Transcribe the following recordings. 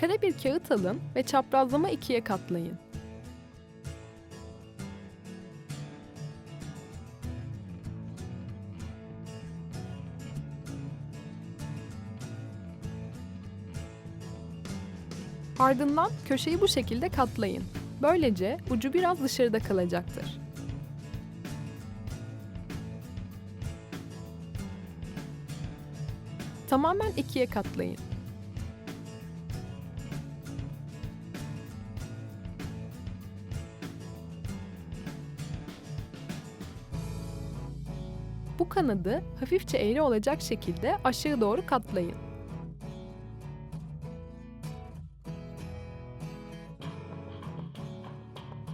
Kare bir kağıt alın ve çaprazlama ikiye katlayın. Ardından köşeyi bu şekilde katlayın. Böylece ucu biraz dışarıda kalacaktır. Tamamen ikiye katlayın. Bu kanadı hafifçe eğri olacak şekilde aşağı doğru katlayın.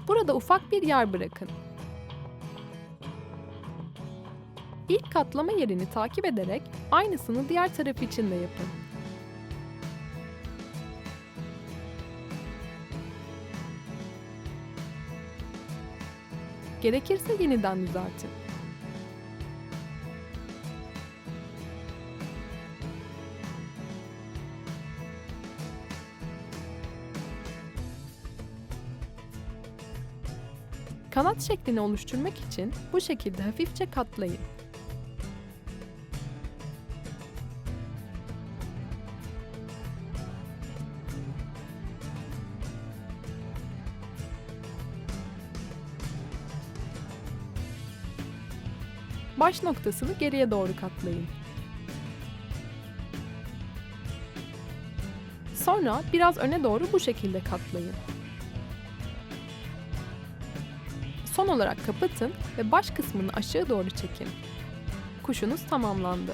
Burada ufak bir yer bırakın. İlk katlama yerini takip ederek aynısını diğer taraf için de yapın. Gerekirse yeniden düzeltin. Kanat şeklini oluşturmak için bu şekilde hafifçe katlayın. Baş noktasını geriye doğru katlayın. Sonra biraz öne doğru bu şekilde katlayın. Son olarak kapatın ve baş kısmını aşağı doğru çekin. Kuşunuz tamamlandı.